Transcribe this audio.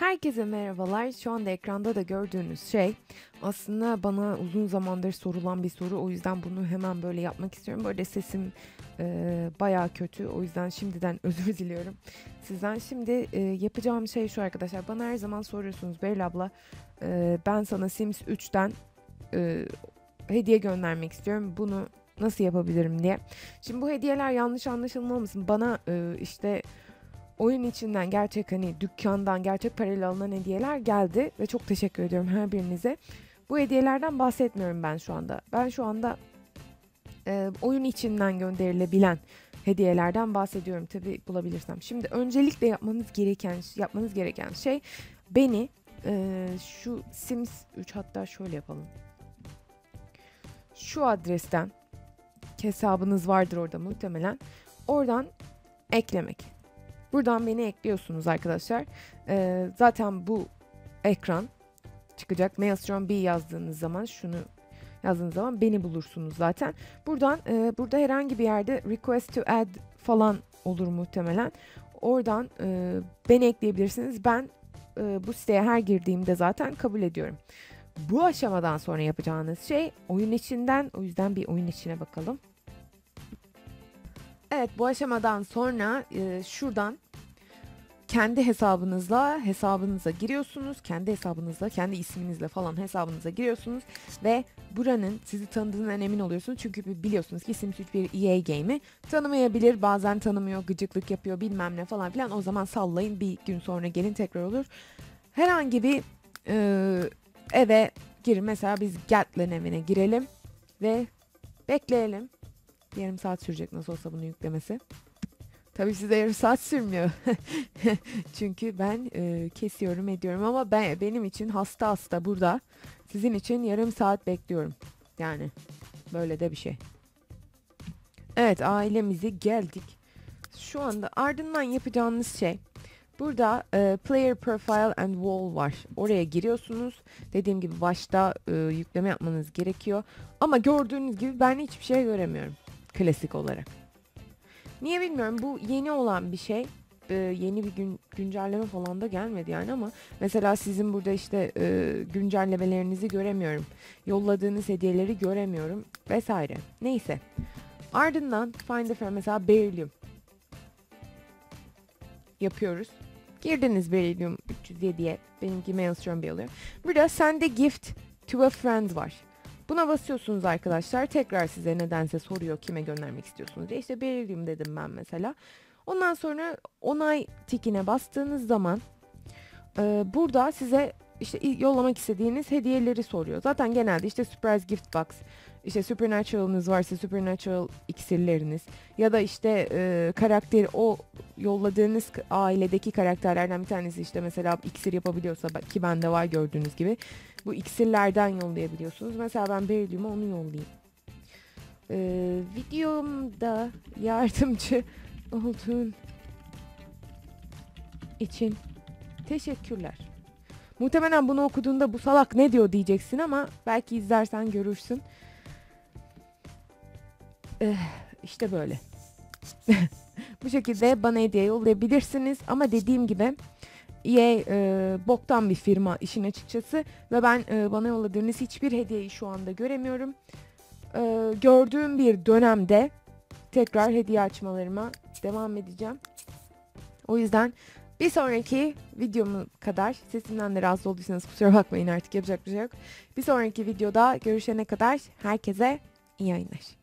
Herkese merhabalar. Şu anda ekranda da gördüğünüz şey aslında bana uzun zamandır sorulan bir soru. O yüzden bunu hemen böyle yapmak istiyorum. Böyle sesim e, bayağı kötü. O yüzden şimdiden özür diliyorum sizden. Şimdi e, yapacağım şey şu arkadaşlar. Bana her zaman soruyorsunuz Beril abla e, ben sana Sims 3'ten e, hediye göndermek istiyorum. Bunu nasıl yapabilirim diye. Şimdi bu hediyeler yanlış anlaşılmamasın. Bana e, işte oyun içinden gerçek hani dükkandan gerçek parayla alınan hediyeler geldi ve çok teşekkür ediyorum her birinize. Bu hediyelerden bahsetmiyorum ben şu anda. Ben şu anda e, oyun içinden gönderilebilen hediyelerden bahsediyorum tabi bulabilirsem. Şimdi öncelikle yapmanız gereken yapmanız gereken şey beni e, şu Sims 3 hatta şöyle yapalım. Şu adresten hesabınız vardır orada muhtemelen. Oradan eklemek. Buradan beni ekliyorsunuz arkadaşlar. Ee, zaten bu ekran çıkacak. Maelstrom B yazdığınız zaman şunu yazdığınız zaman beni bulursunuz zaten. Buradan e, burada herhangi bir yerde request to add falan olur muhtemelen. Oradan e, beni ekleyebilirsiniz. Ben e, bu siteye her girdiğimde zaten kabul ediyorum. Bu aşamadan sonra yapacağınız şey oyun içinden o yüzden bir oyun içine bakalım. Evet bu aşamadan sonra e, şuradan kendi hesabınızla hesabınıza giriyorsunuz. Kendi hesabınızla, kendi isminizle falan hesabınıza giriyorsunuz ve buranın sizi tanıdığından emin oluyorsunuz. Çünkü biliyorsunuz ki Sims 3 bir EA game'i tanımayabilir. Bazen tanımıyor, gıcıklık yapıyor bilmem ne falan filan. O zaman sallayın bir gün sonra gelin tekrar olur. Herhangi bir e, eve girin. Mesela biz Gatlin evine girelim ve bekleyelim. Yarım saat sürecek nasıl olsa bunu yüklemesi. Tabii size yarım saat sürmüyor. Çünkü ben e, kesiyorum ediyorum ama ben benim için hasta hasta burada. Sizin için yarım saat bekliyorum. Yani böyle de bir şey. Evet ailemizi geldik. Şu anda ardından yapacağınız şey Burada e, Player Profile and Wall var. Oraya giriyorsunuz. Dediğim gibi başta e, yükleme yapmanız gerekiyor. Ama gördüğünüz gibi ben hiçbir şey göremiyorum. Klasik olarak. Niye bilmiyorum. Bu yeni olan bir şey. Ee, yeni bir gün güncelleme falan da gelmedi yani ama mesela sizin burada işte e, güncellemelerinizi göremiyorum. Yolladığınız hediyeleri göremiyorum vesaire. Neyse. Ardından Find a Friend mesela Beryllium yapıyoruz. Girdiniz Beryllium 307'ye. Benimki Maelstrom bir alıyor. Burada Send a Gift to a Friend var. Buna basıyorsunuz arkadaşlar. Tekrar size nedense soruyor kime göndermek istiyorsunuz diye. İşte Beryllium dedim ben mesela. Ondan sonra onay tikine bastığınız zaman e, burada size işte yollamak istediğiniz hediyeleri soruyor. Zaten genelde işte surprise gift box, işte supernatural'ınız varsa supernatural iksirleriniz ya da işte e, karakteri o yolladığınız ailedeki karakterlerden bir tanesi işte mesela iksir yapabiliyorsa ki bende var gördüğünüz gibi bu iksirlerden yollayabiliyorsunuz. Mesela ben Beryllium'a onu yollayayım. Ee, videomda yardımcı olduğun için teşekkürler. Muhtemelen bunu okuduğunda bu salak ne diyor diyeceksin ama belki izlersen görürsün. Ee, işte böyle. bu şekilde bana hediye yollayabilirsiniz ama dediğim gibi EA e, boktan bir firma işin açıkçası ve ben e, bana yolladığınız hiçbir hediyeyi şu anda göremiyorum. E, gördüğüm bir dönemde tekrar hediye açmalarıma devam edeceğim. O yüzden bir sonraki videomu kadar sesimden de rahatsız olduysanız kusura bakmayın artık yapacak bir şey yok. Bir sonraki videoda görüşene kadar herkese iyi yayınlar.